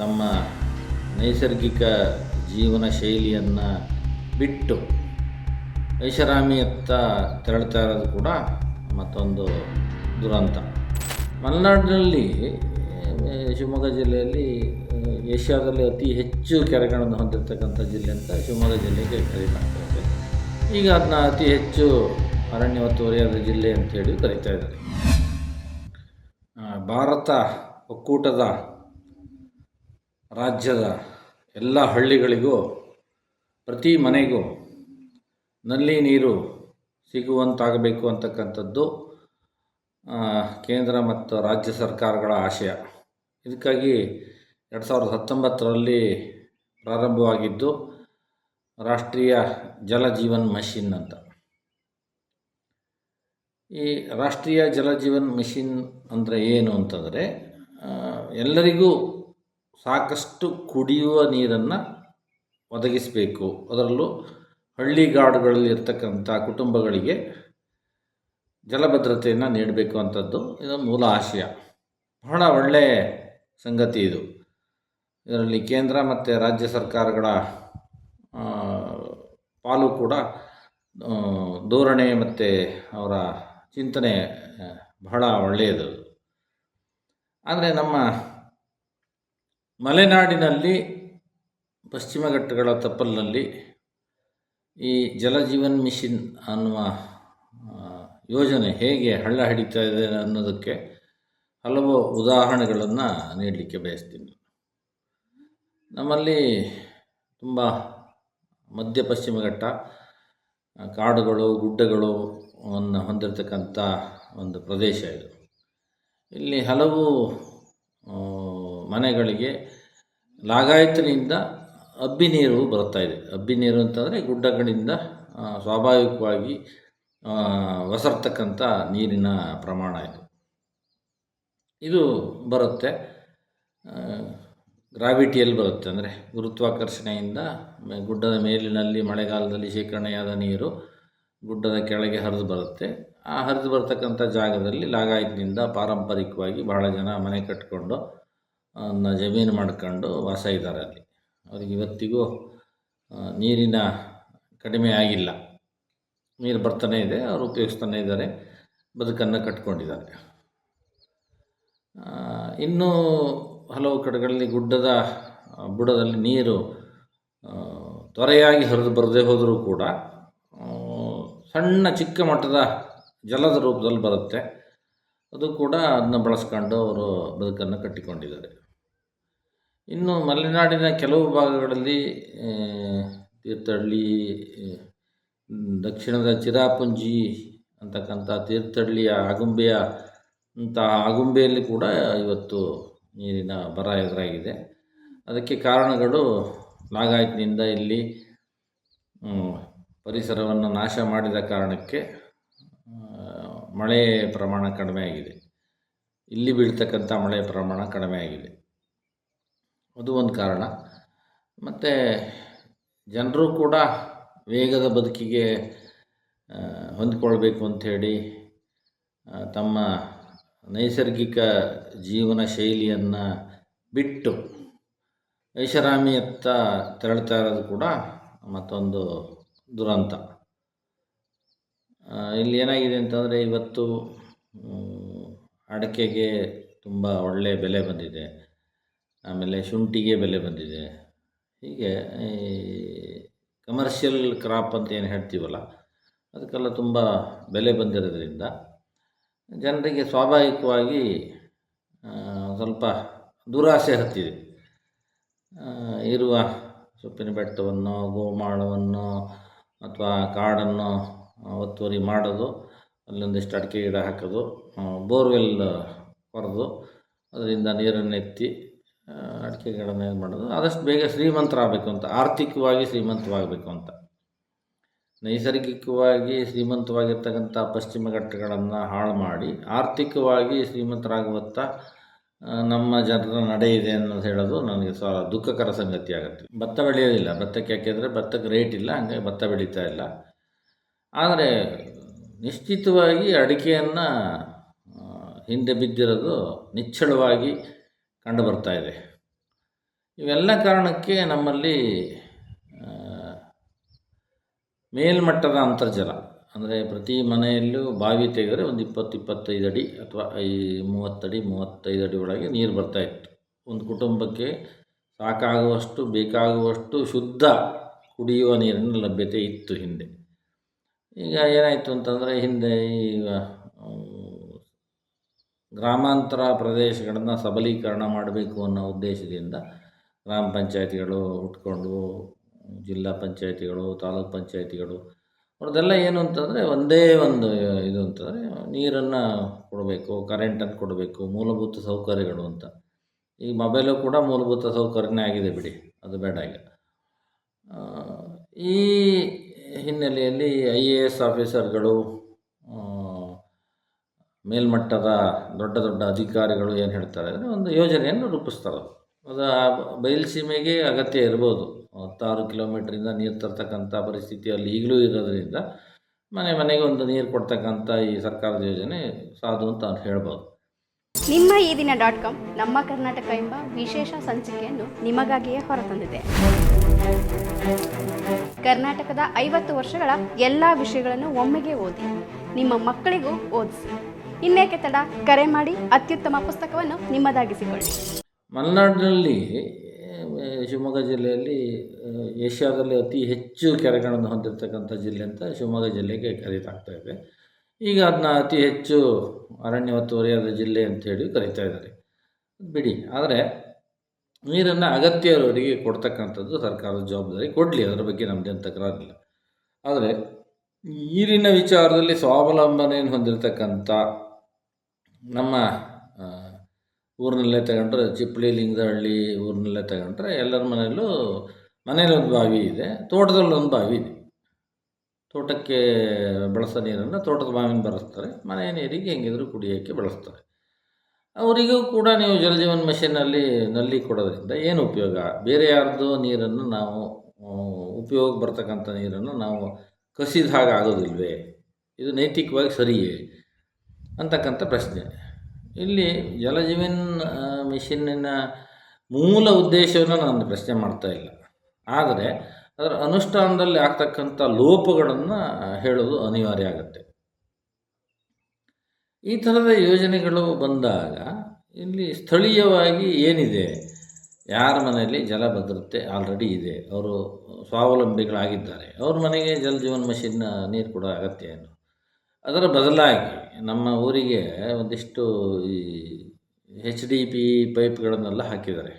ತಮ್ಮ ನೈಸರ್ಗಿಕ ಜೀವನ ಶೈಲಿಯನ್ನು ಬಿಟ್ಟು ಐಷಾರಾಮಿಯತ್ತ ತೆರಳ್ತಾ ಇರೋದು ಕೂಡ ಮತ್ತೊಂದು ದುರಂತ. ಮಲೆನಾಡಿನಲ್ಲಿ ಶಿವಮೊಗ್ಗ ಜಿಲ್ಲೆಯಲ್ಲಿ ಏಷ್ಯಾದಲ್ಲಿ ಅತಿ ಹೆಚ್ಚು ಕೆರೆಗಳನ್ನು ಹೊಂದಿರತಕ್ಕಂಥ ಜಿಲ್ಲೆ ಅಂತ ಶಿವಮೊಗ್ಗ ಜಿಲ್ಲೆಗೆ ಕರೀಲಾಗ್ತದೆ ಈಗ ಅದನ್ನ ಅತಿ ಹೆಚ್ಚು ಅರಣ್ಯ ಒತ್ತುವರಿಯಾದ ಜಿಲ್ಲೆ ಅಂತೇಳಿ ಕರೀತಾ ಇದ್ದಾರೆ. ಭಾರತ ಒಕ್ಕೂಟದ ರಾಜ್ಯದ ಎಲ್ಲ ಹಳ್ಳಿಗಳಿಗೂ, ಪ್ರತಿ ಮನೆಗೂ ನಲ್ಲಿ ನೀರು ಸಿಗುವಂತಾಗಬೇಕು ಅಂತಕ್ಕಂಥದ್ದು ಕೇಂದ್ರ ಮತ್ತು ರಾಜ್ಯ ಸರ್ಕಾರಗಳ ಆಶಯ. ಇದಕ್ಕಾಗಿ ಎರಡು ಸಾವಿರದ ಹತ್ತೊಂಬತ್ತರಲ್ಲಿ ಪ್ರಾರಂಭವಾಗಿದ್ದು, ರಾಷ್ಟ್ರೀಯ ಜಲ ಜೀವನ್ ಮಿಷನ್ ಅಂತ. ಈ ರಾಷ್ಟ್ರೀಯ ಜಲ ಜೀವನ್ ಮಿಷನ್ ಅಂದರೆ ಏನು ಅಂತಂದರೆ ಎಲ್ಲರಿಗೂ ಸಾಕಷ್ಟು ಕುಡಿಯುವ ನೀರನ್ನು ಒದಗಿಸಬೇಕು. ಅದರಲ್ಲೂ ಹಳ್ಳಿಗಾಡುಗಳಲ್ಲಿ ಇರ್ತಕ್ಕಂಥ ಕುಟುಂಬಗಳಿಗೆ ಜಲಭದ್ರತೆಯನ್ನು ನೀಡಬೇಕು ಅಂಥದ್ದು ಇದು ಮೂಲ ಆಶಯ. ಬಹಳ ಒಳ್ಳೆಯ ಸಂಗತಿ ಇದು. ಇದರಲ್ಲಿ ಕೇಂದ್ರ ಮತ್ತು ರಾಜ್ಯ ಸರ್ಕಾರಗಳ ಪಾಲು ಕೂಡ ಧೋರಣೆ ಮತ್ತು ಅವರ ಚಿಂತನೆ ಬಹಳ ಒಳ್ಳೆಯದು. ಆದರೆ ನಮ್ಮ ಮಲೆನಾಡಿನಲ್ಲಿ ಪಶ್ಚಿಮ ಘಟ್ಟಗಳ ತಪ್ಪಲಿನಲ್ಲಿ ಈ ಜಲಜೀವನ್ ಮಿಷನ್ ಅನ್ನುವ ಯೋಜನೆ ಹೇಗೆ ಹಳ್ಳ ಹಿಡಿತಾ ಇದೆ ಅನ್ನೋದಕ್ಕೆ ಹಲವು ಉದಾಹರಣೆಗಳನ್ನು ನೀಡಲಿಕ್ಕೆ ಬಯಸ್ತೀನಿ. ನಮ್ಮಲ್ಲಿ ತುಂಬ ಮಧ್ಯ ಪಶ್ಚಿಮ ಘಟ್ಟ ಕಾಡುಗಳು, ಗುಡ್ಡಗಳು ಅನ್ನು ಹೊಂದಿರತಕ್ಕಂಥ ಒಂದು ಪ್ರದೇಶ ಇದು. ಇಲ್ಲಿ ಹಲವು ಮನೆಗಳಿಗೆ ಲಾಗಾಯತಿನಿಂದ ಅಬ್ಬಿ ನೀರು ಬರ್ತಾ ಇದೆ. ಅಬ್ಬಿ ನೀರು ಅಂತಂದರೆ ಗುಡ್ಡಗಳಿಂದ ಸ್ವಾಭಾವಿಕವಾಗಿ ಒಸರ್ತಕ್ಕಂಥ ನೀರಿನ ಪ್ರಮಾಣ ಇದು. ಇದು ಬರುತ್ತೆ ಗ್ರಾವಿಟಿಯಲ್ಲಿ ಬರುತ್ತೆ. ಅಂದರೆ ಗುರುತ್ವಾಕರ್ಷಣೆಯಿಂದ ಗುಡ್ಡದ ಮೇಲಿನಲ್ಲಿ ಮಳೆಗಾಲದಲ್ಲಿ ಶೇಖರಣೆಯಾದ ನೀರು ಗುಡ್ಡದ ಕೆಳಗೆ ಹರಿದು ಬರುತ್ತೆ. ಆ ಹರಿದು ಬರ್ತಕ್ಕಂಥ ಜಾಗದಲ್ಲಿ ಲಾಗಾಯತ್ನಿಂದ ಪಾರಂಪರಿಕವಾಗಿ ಬಹಳ ಜನ ಮನೆ ಕಟ್ಕೊಂಡು ಜಮೀನು ಮಾಡ್ಕೊಂಡು ವಾಸ ಇದ್ದಾರೆ ಅಲ್ಲಿ. ಅವ್ರಿಗೆ ಇವತ್ತಿಗೂ ನೀರಿನ ಕಡಿಮೆ ಆಗಿಲ್ಲ. ನೀರು ಬರ್ತಾನೆ ಇದೆ, ಅವರು ಉಪಯೋಗಿಸ್ತಾನೆ ಇದ್ದಾರೆ, ಬದುಕನ್ನು ಕಟ್ಕೊಂಡಿದ್ದಾರೆ. ಇನ್ನೂ ಹಲವು ಕಡೆಗಳಲ್ಲಿ ಗುಡ್ಡದ ಬುಡದಲ್ಲಿ ನೀರು ತ್ವರೆಯಾಗಿ ಹರಿದು ಬರದೇ ಹೋದರೂ ಕೂಡ ಸಣ್ಣ ಚಿಕ್ಕ ಮಟ್ಟದ ಜಲದ ರೂಪದಲ್ಲಿ ಬರುತ್ತೆ. ಅದು ಕೂಡ ಅದನ್ನ ಬಳಸ್ಕೊಂಡು ಅವರು ಬದುಕನ್ನು ಕಟ್ಟಿಕೊಂಡಿದ್ದಾರೆ. ಇನ್ನು ಮಲೆನಾಡಿನ ಕೆಲವು ಭಾಗಗಳಲ್ಲಿ ತೀರ್ಥಹಳ್ಳಿ ದಕ್ಷಿಣದ ಚಿರಾಪುಂಜಿ ಅಂತಕ್ಕಂಥ ತೀರ್ಥಹಳ್ಳಿಯ ಆಗುಂಬೆಯ, ಅಂತಹ ಆಗುಂಬೆಯಲ್ಲಿ ಕೂಡ ಇವತ್ತು ನೀರಿನ ಬರ ಎದುರಾಗಿದೆ. ಅದಕ್ಕೆ ಕಾರಣಗಳು ಲಾಗಾಯತ್ನಿಂದ ಇಲ್ಲಿ ಪರಿಸರವನ್ನು ನಾಶ ಮಾಡಿದ ಕಾರಣಕ್ಕೆ ಮಳೆ ಪ್ರಮಾಣ ಕಡಿಮೆ ಆಗಿದೆ. ಇಲ್ಲಿ ಬೀಳ್ತಕ್ಕಂಥ ಮಳೆ ಪ್ರಮಾಣ ಕಡಿಮೆ ಆಗಿದೆ. ಅದು ಒಂದು ಕಾರಣ. ಮತ್ತು ಜನರು ಕೂಡ ವೇಗದ ಬದುಕಿಗೆ ಹೊಂದಿಕೊಳ್ಬೇಕು ಅಂಥೇಳಿ ತಮ್ಮ ನೈಸರ್ಗಿಕ ಜೀವನ ಶೈಲಿಯನ್ನು ಬಿಟ್ಟು ಐಷಾರಾಮಿಯತ್ತ ತೆರಳ್ತಾ ಇರೋದು ಕೂಡ ಮತ್ತೊಂದು ದುರಂತ. ಇಲ್ಲಿ ಏನಾಗಿದೆ ಅಂತಂದರೆ ಇವತ್ತು ಅಡಕೆಗೆ ತುಂಬ ಒಳ್ಳೆಯ ಬೆಲೆ ಬಂದಿದೆ. ಆಮೇಲೆ ಶುಂಠಿಗೆ ಬೆಲೆ ಬಂದಿದೆ. ಹೀಗೆ ಈ ಕಮರ್ಷಿಯಲ್ ಕ್ರಾಪ್ ಅಂತ ಏನು ಹೇಳ್ತೀವಲ್ಲ, ಅದಕ್ಕೆಲ್ಲ ತುಂಬ ಬೆಲೆ ಬಂದಿರೋದ್ರಿಂದ ಜನರಿಗೆ ಸ್ವಾಭಾವಿಕವಾಗಿ ಸ್ವಲ್ಪ ದುರಾಸೆ ಹತ್ತಿದೆ. ಇರುವ ಸೊಪ್ಪಿನ ಬೆಟ್ಟವನ್ನು, ಗೋಮಾಳವನ್ನು ಅಥವಾ ಕಾಡನ್ನು ಒತ್ತುವರಿ ಮಾಡೋದು, ಅಲ್ಲೊಂದಿಷ್ಟು ಅಡಿಕೆ ಗಿಡ ಹಾಕೋದು ಬೋರ್ವೆಲ್ ಕೊರೆದು, ಅದರಿಂದ ನೀರನ್ನು ಎತ್ತಿ ಆ, ಏನು ಮಾಡೋದು? ಆದಷ್ಟು ಬೇಗ ಶ್ರೀಮಂತರಾಗಬೇಕು ಅಂತ ಆರ್ಥಿಕವಾಗಿ ಶ್ರೀಮಂತವಾಗಬೇಕು ಅಂತ. ನೈಸರ್ಗಿಕವಾಗಿ ಶ್ರೀಮಂತವಾಗಿರ್ತಕ್ಕಂಥ ಪಶ್ಚಿಮ ಘಟ್ಟಗಳನ್ನು ಹಾಳು ಮಾಡಿ ಆರ್ಥಿಕವಾಗಿ ಶ್ರೀಮಂತರಾಗುವತ್ತ ನಮ್ಮ ಜನರ ನಡೆ ಇದೆ ಅನ್ನೋದು ಹೇಳೋದು ನನಗೆ ಸ್ವ ದುಃಖಕರ ಸಂಗತಿ ಆಗುತ್ತೆ. ಭತ್ತ ಬೆಳೆಯೋದಿಲ್ಲ. ಭತ್ತಕ್ಕೆ ಯಾಕೆಂದರೆ ಭತ್ತಕ್ಕೆ ರೇಟ್ ಇಲ್ಲ ಹಂಗಾಗಿ ಭತ್ತ ಬೆಳೀತಾ ಇಲ್ಲ. ಆದರೆ ನಿಶ್ಚಿತವಾಗಿ ಅಡಿಕೆಯನ್ನು ಹಿಂದೆ ಬಿದ್ದಿರೋದು ನಿಚ್ಚಳವಾಗಿ ಕಂಡು ಬರ್ತಾ ಇದೆ. ಇವೆಲ್ಲ ಕಾರಣಕ್ಕೆ ನಮ್ಮಲ್ಲಿ ಮೇಲ್ಮಟ್ಟದ ಅಂತರ್ಜಲ, ಅಂದರೆ ಪ್ರತಿ ಮನೆಯಲ್ಲೂ ಬಾವಿ ತೆಗೆದರೆ ಒಂದು ಇಪ್ಪತ್ತು, ಇಪ್ಪತ್ತೈದು ಅಡಿ ಅಥವಾ ಐ ಮೂವತ್ತಡಿ ಮೂವತ್ತೈದು ಅಡಿ ಒಳಗೆ ನೀರು ಬರ್ತಾ ಇತ್ತು. ಒಂದು ಕುಟುಂಬಕ್ಕೆ ಸಾಕಾಗುವಷ್ಟು, ಬೇಕಾಗುವಷ್ಟು ಶುದ್ಧ ಕುಡಿಯುವ ನೀರಿನ ಲಭ್ಯತೆ ಇತ್ತು ಹಿಂದೆ. ಈಗ ಏನಾಯಿತು ಅಂತಂದರೆ, ಹಿಂದೆ ಈಗ ಗ್ರಾಮಾಂತರ ಪ್ರದೇಶಗಳನ್ನು ಸಬಲೀಕರಣ ಮಾಡಬೇಕು ಅನ್ನೋ ಉದ್ದೇಶದಿಂದ ಗ್ರಾಮ ಪಂಚಾಯತಿಗಳು ಹುಟ್ಕೊಂಡು, ಜಿಲ್ಲಾ ಪಂಚಾಯತಿಗಳು, ತಾಲೂಕು ಪಂಚಾಯತಿಗಳು ಅವ್ರದ್ದೆಲ್ಲ ಏನು ಅಂತಂದರೆ ಒಂದೇ ಒಂದು ಇದು ಅಂತಂದರೆ ನೀರನ್ನು ಕೊಡಬೇಕು ಕರೆಂಟನ್ನು ಕೊಡಬೇಕು, ಮೂಲಭೂತ ಸೌಕರ್ಯಗಳು ಅಂತ. ಈ ಮೊಬೈಲು ಕೂಡ ಮೂಲಭೂತ ಸೌಕರ್ಯನೇ ಆಗಿದೆ ಬಿಡಿ, ಅದು ಬೇಡ ಈಗ. ಈ ಹಿನ್ನೆಲೆಯಲ್ಲಿ ಐ ಎ ಎಸ್ ಆಫೀಸರ್ಗಳು ಮೇಲ್ಮಟ್ಟದ ದೊಡ್ಡ ದೊಡ್ಡ ಅಧಿಕಾರಿಗಳು ಏನು ಹೇಳ್ತಾರೆ ಅಂದರೆ ಒಂದು ಯೋಜನೆಯನ್ನು ರೂಪಿಸ್ತಾರೆ. ಅದು ಬಯಲುಸೀಮೆಗೆ ಅಗತ್ಯ ಇರ್ಬೋದು. ಹತ್ತಾರು ಕಿಲೋಮೀಟ್ರಿಂದ ನೀರು ತರ್ತಕ್ಕಂಥ ಪರಿಸ್ಥಿತಿಯಲ್ಲಿ ಈಗಲೂ ಇರೋದರಿಂದ ಮನೆ ಮನೆಗೆ ಒಂದು ನೀರು ಕೊಡ್ತಕ್ಕಂಥ ಈ ಸರ್ಕಾರದ ಯೋಜನೆ ಸಾಧು ಅಂತ ಹೇಳ್ಬೋದು. ನಿಮ್ಮ ಈ ದಿನ ಡಾಟ್ ಕಾಮ್ ನಮ್ಮ ಕರ್ನಾಟಕ ಎಂಬ ವಿಶೇಷ ಸಂಚಿಕೆಯನ್ನು ನಿಮಗಾಗಿಯೇ ಹೊರತಂದಿದೆ. ಕರ್ನಾಟಕದ ಐವತ್ತು ವರ್ಷಗಳ ಎಲ್ಲ ವಿಷಯಗಳನ್ನು ಒಮ್ಮೆಗೆ ಓದಿ, ನಿಮ್ಮ ಮಕ್ಕಳಿಗೂ ಓದಿಸಿ. ಇನ್ನೇಕೆ ತಡ? ಕರೆ ಮಾಡಿ ಅತ್ಯುತ್ತಮ ಪುಸ್ತಕವನ್ನು ನಿಮ್ಮದಾಗಿಸಿಕೊಳ್ಳಿ. ಮಲೆನಾಡಿನಲ್ಲಿ ಶಿವಮೊಗ್ಗ ಜಿಲ್ಲೆಯಲ್ಲಿ ಏಷ್ಯಾದಲ್ಲಿ ಅತಿ ಹೆಚ್ಚು ಕೆರೆಗಳನ್ನು ಹೊಂದಿರತಕ್ಕಂಥ ಜಿಲ್ಲೆ ಅಂತ ಶಿವಮೊಗ್ಗ ಜಿಲ್ಲೆಗೆ ಕರೀತಾಗ್ತಾ ಇದೆ. ಈಗ ಅದನ್ನ ಅತಿ ಹೆಚ್ಚು ಅರಣ್ಯ ಒತ್ತುವರಿಯಾದ ಜಿಲ್ಲೆ ಅಂತೇಳಿ ಕರೀತಾ ಇದ್ದಾರೆ. ಬಿಡಿ, ಆದರೆ ನೀರನ್ನು ಅಗತ್ಯ ಇರೋರಿಗೆ ಕೊಡ್ತಕ್ಕಂಥದ್ದು ಸರ್ಕಾರದ ಜವಾಬ್ದಾರಿ. ಕೊಡಲಿ, ಅದರ ಬಗ್ಗೆ ನಮ್ಮದೇನು ತಕರಾರಿಲ್ಲ. ಆದರೆ ನೀರಿನ ವಿಚಾರದಲ್ಲಿ ಸ್ವಾವಲಂಬನೆಯನ್ನು ಹೊಂದಿರತಕ್ಕಂಥ ನಮ್ಮ ಊರಿನಲ್ಲೇ ತಗೊಂಡ್ರೆ ಚಿಪ್ಪಳಿ ಲಿಂಗದಹಳ್ಳಿ ಊರಿನಲ್ಲೇ ತಗೊಂಡ್ರೆ ಎಲ್ಲರ ಮನೆಯಲ್ಲೂ ಮನೇಲಿ ಒಂದು ಬಾವಿ ಇದೆ, ತೋಟದಲ್ಲಿ ಒಂದು ಬಾವಿ ಇದೆ. ತೋಟಕ್ಕೆ ಬಳಸೋ ನೀರನ್ನು ತೋಟದ ಬಾವಿನ ಬಳಸ್ತಾರೆ ಮನೆ ನೀರಿಗೆ ಹೆಂಗಿದ್ರು ಕುಡಿಯೋಕ್ಕೆ ಬಳಸ್ತಾರೆ. ಅವರಿಗೂ ಕೂಡ ನೀವು ಜಲಜೀವನ್ ಮಿಷನಲ್ಲಿ ನಲ್ಲಿ ಕೊಡೋದ್ರಿಂದ ಏನು ಉಪಯೋಗ? ಬೇರೆ ಯಾರ್ದು ನೀರನ್ನು ನಾವು ಉಪಯೋಗ ಬರ್ತಕ್ಕಂಥ ನೀರನ್ನು ನಾವು ಕಸಿದ ಹಾಗೆ ಆಗೋದಿಲ್ವೇ? ಇದು ನೈತಿಕವಾಗಿ ಸರಿಯೇ? ಅಂತಕ್ಕಂಥ ಪ್ರಶ್ನೆ. ಇಲ್ಲಿ ಜಲಜೀವನ್ ಮಿಷಿನ್ನಿನ ಮೂಲ ಉದ್ದೇಶವನ್ನು ನಾನು ಪ್ರಶ್ನೆ ಮಾಡ್ತಾ ಇಲ್ಲ. ಆದರೆ ಅದರ ಅನುಷ್ಠಾನದಲ್ಲಿ ಆಗ್ತಕ್ಕಂಥ ಲೋಪಗಳನ್ನು ಹೇಳೋದು ಅನಿವಾರ್ಯ ಆಗುತ್ತೆ. ಈ ಥರದ ಯೋಜನೆಗಳು ಬಂದಾಗ ಇಲ್ಲಿ ಸ್ಥಳೀಯವಾಗಿ ಏನಿದೆ? ಯಾರ ಮನೆಯಲ್ಲಿ ಜಲ ಭದ್ರತೆ ಆಲ್ರೆಡಿ ಇದೆ. ಅವರು ಸ್ವಾವಲಂಬಿಗಳಾಗಿದ್ದಾರೆ. ಅವ್ರ ಮನೆಗೆ ಜಲ ಜೀವನ್ ಮಷಿನ್ನ ನೀರು ಕೊಡೋ ಅಗತ್ಯ ಏನು? ಅದರ ಬದಲಾಗಿ ನಮ್ಮ ಊರಿಗೆ ಒಂದಿಷ್ಟು ಈ ಹೆಚ್ ಡಿ ಪಿ ಪೈಪ್ಗಳನ್ನೆಲ್ಲ ಹಾಕಿದ್ದಾರೆ.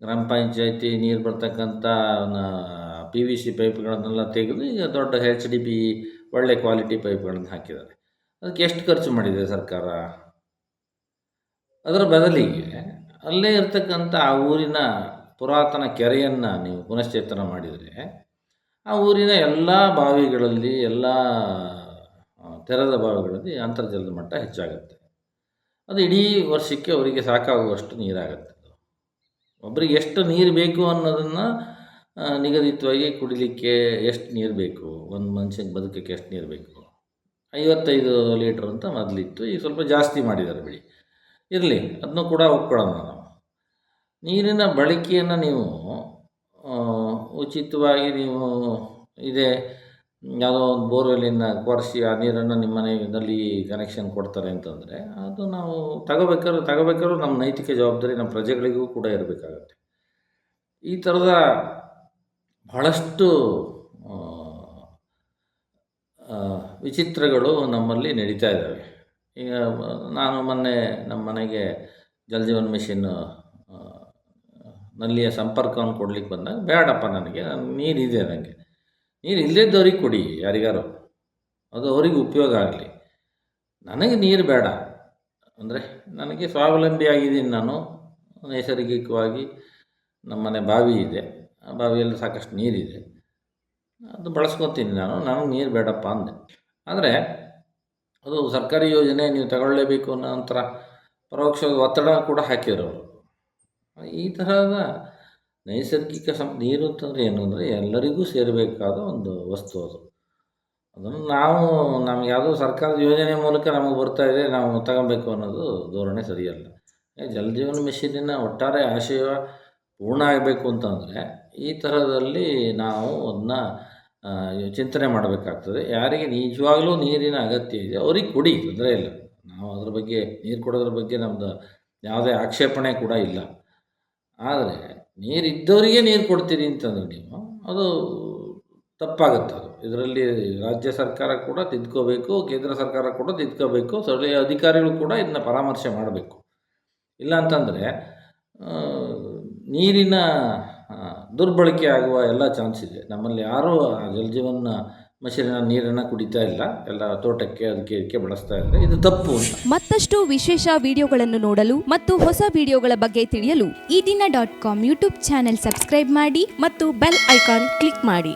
ಗ್ರಾಮ ಪಂಚಾಯತಿ ನೀರು ಬರ್ತಕ್ಕಂಥ ಪಿ ವಿ ಸಿ ಪೈಪ್ಗಳನ್ನೆಲ್ಲ ತೆಗೆದು ಈಗ ದೊಡ್ಡ ಹೆಚ್ ಡಿ ಪಿ ಒಳ್ಳೆ ಕ್ವಾಲಿಟಿ ಪೈಪ್ಗಳನ್ನು ಹಾಕಿದ್ದಾರೆ. ಅದಕ್ಕೆ ಎಷ್ಟು ಖರ್ಚು ಮಾಡಿದೆ ಸರ್ಕಾರ? ಅದರ ಬದಲಿಗೆ ಅಲ್ಲೇ ಇರ್ತಕ್ಕಂಥ ಆ ಊರಿನ ಪುರಾತನ ಕೆರೆಯನ್ನು ನೀವು ಪುನಶ್ಚೇತನ ಮಾಡಿದರೆ, ಆ ಊರಿನ ಎಲ್ಲ ಬಾವಿಗಳಲ್ಲಿ ಎಲ್ಲ ತೆರೆದ ಬಾವಿಗಳಲ್ಲಿ ಅಂತರ್ಜಲದ ಮಟ್ಟ ಹೆಚ್ಚಾಗುತ್ತೆ. ಅದು ಇಡೀ ವರ್ಷಕ್ಕೆ ಅವರಿಗೆ ಸಾಕಾಗುವಷ್ಟು ನೀರಾಗುತ್ತೆ ಒಬ್ಬರಿಗೆ ಎಷ್ಟು ನೀರು ಬೇಕು ಅನ್ನೋದನ್ನು ನಿಗದಿತವಾಗಿ ಕುಡಿಲಿಕ್ಕೆ ಎಷ್ಟು ನೀರು ಬೇಕು? ಒಂದು ಮನುಷ್ಯನಿಗೆ ಬದುಕಕ್ಕೆ ಎಷ್ಟು ನೀರು ಬೇಕು? ಐವತ್ತೈದು ಲೀಟ್ರ್ ಅಂತ ಮೊದಲಿತ್ತು, ಈಗ ಸ್ವಲ್ಪ ಜಾಸ್ತಿ ಮಾಡಿದ್ದಾರೆ ಬಿಡಿ. ಇರಲಿ ಅದನ್ನು ಕೂಡ ಒಪ್ಕೊಳ್ಳೋಣ ನಾವು. ನೀರಿನ ಬಳಕೆಯನ್ನು ನೀವು ಉಚಿತವಾಗಿ ನೀವು ಇದೆ ಯಾವುದೋ ಒಂದು ಬೋರ್ವೆಲ್ಲಿನ ಕೊರೆಸಿ ಆ ನೀರನ್ನು ನಿಮ್ಮ ಮನೆಯಲ್ಲಿ ಕನೆಕ್ಷನ್ ಕೊಡ್ತಾರೆ ಅಂತಂದರೆ, ಅದು ನಾವು ತಗೋಬೇಕಾದ್ರೆ, ತಗೋಬೇಕಾದ್ರೂ ನಮ್ಮ ನೈತಿಕ ಜವಾಬ್ದಾರಿ ನಮ್ಮ ಪ್ರಜೆಗಳಿಗೂ ಕೂಡ ಇರಬೇಕಾಗತ್ತೆ. ಈ ಥರದ ಬಹಳಷ್ಟು ವಿಚಿತ್ರಗಳು ನಮ್ಮಲ್ಲಿ ನಡೀತಾ ಇದ್ದಾವೆ. ಈಗ, ನಾನು ಮೊನ್ನೆ ನಮ್ಮ ಮನೆಗೆ ಜಲಜೀವನ್ ಮಿಷಿನ್ ನಲ್ಲಿಯ ಸಂಪರ್ಕವನ್ನು ಕೊಡಲಿಕ್ಕೆ ಬಂದಾಗ, ಬೇಡಪ್ಪ ನನ್ಗೆ, ನೀರಿದೆ ನನಗೆ ನೀರು ಇಲ್ಲದಿದ್ದವ್ರಿಗೆ ಕೊಡಿ, ಯಾರಿಗಾರು. ಅದು ಅವರಿಗೆ ಉಪಯೋಗ ಆಗಲಿ. ನನಗೆ ನೀರು ಬೇಡ. ಅಂದರೆ ನನಗೆ ಸ್ವಾವಲಂಬಿ ಆಗಿದ್ದೀನಿ ನಾನು. ನೈಸರ್ಗಿಕವಾಗಿ ನಮ್ಮನೆ ಬಾವಿ ಇದೆ. ಆ ಬಾವಿಯಲ್ಲಿ ಸಾಕಷ್ಟು ನೀರಿದೆ. ಅದು ಬಳಸ್ಕೊತೀನಿ ನಾನು. ನನಗೆ ನೀರು ಬೇಡಪ್ಪ ಅಂದೆ. ಆದರೆ ಅದು ಸರ್ಕಾರಿ ಯೋಜನೆ, ನೀವು ತಗೊಳ್ಳೇಬೇಕು ಅನ್ನೋ ಒಂಥರ ಪರೋಕ್ಷ ಒತ್ತಡ ಕೂಡ ಹಾಕಿರೋರು. ಈ ತರಹದ ನೈಸರ್ಗಿಕ ಸಂ, ನೀರು ಅಂತಂದರೆ ಏನು ಅಂದರೆ ಎಲ್ಲರಿಗೂ ಸೇರಬೇಕಾದ ಒಂದು ವಸ್ತು ಅದು. ಅದನ್ನು ನಾವು, ನಮ್ಗೆ ಯಾವುದೋ ಸರ್ಕಾರದ ಯೋಜನೆ ಮೂಲಕ ನಮಗೆ ಬರ್ತಾ ಇದೆ, ನಾವು ತಗೊಬೇಕು ಅನ್ನೋದು ಧೋರಣೆ ಸರಿಯಲ್ಲ. ಜಲ ಜಲಜೀವನ ಮಿಷಿನಿನ ಒಟ್ಟಾರೆ ಆಶಯ ಪೂರ್ಣ ಆಗಬೇಕು ಅಂತಂದರೆ ಈ ಥರದಲ್ಲಿ ನಾವು ಅದನ್ನ ಚಿಂತನೆ ಮಾಡಬೇಕಾಗ್ತದೆ. ಯಾರಿಗೆ ನಿಜವಾಗ್ಲೂ ನೀರಿನ ಅಗತ್ಯ ಇದೆ, ಅವ್ರಿಗೆ ಕೊಡಿ, ತೊಂದರೆ ಇಲ್ಲ. ನಾವು ಅದ್ರ ಬಗ್ಗೆ, ನೀರು ಕೊಡೋದ್ರ ಬಗ್ಗೆ ನಮ್ಮದು ಯಾವುದೇ ಆಕ್ಷೇಪಣೆ ಕೂಡ ಇಲ್ಲ. ಆದರೆ ನೀರು ಇದ್ದವರಿಗೆ ನೀರು ಕೊಡ್ತೀರಿ ಅಂತಂದ್ರೆ ನೀವು, ಅದು ತಪ್ಪಾಗುತ್ತೆ ಅದು. ಇದರಲ್ಲಿ ರಾಜ್ಯ ಸರ್ಕಾರ ಕೂಡ ತಿದ್ಕೋಬೇಕು, ಕೇಂದ್ರ ಸರ್ಕಾರ ಕೂಡ ತಿದ್ಕೋಬೇಕು, ಸ್ಥಳೀಯ ಅಧಿಕಾರಿಗಳು ಕೂಡ ಇದನ್ನ ಪರಾಮರ್ಶೆ ಮಾಡಬೇಕು. ಇಲ್ಲ ಅಂತಂದರೆ ನೀರಿನ ದುರ್ಬಳಕೆ ಆಗುವ ಎಲ್ಲ ಚಾನ್ಸ್ ಇದೆ. ನಮ್ಮಲ್ಲಿ ಯಾರೂ ಜಲ ಜಲಜೀವನ ಮಷೀನಿನ ನೀರನ್ನು ಕುಡಿತಾ ಇಲ್ಲ. ಎಲ್ಲ ತೋಟಕ್ಕೆ ಅದಕ್ಕೆ ಇದಕ್ಕೆ ಬಳಸ್ತಾ ಇದ್ದಾರೆ. ಇದು ತಪ್ಪು ಮತ್ತಷ್ಟು ವಿಶೇಷ ವಿಡಿಯೋಗಳನ್ನು ನೋಡಲು ಮತ್ತು ಹೊಸ ವಿಡಿಯೋಗಳ ಬಗ್ಗೆ ತಿಳಿಯಲು Ee Dina dot com YouTube channel subscribe ಮಾಡಿ ಮತ್ತು ಬೆಲ್ ಐಕಾನ್ ಕ್ಲಿಕ್ ಮಾಡಿ.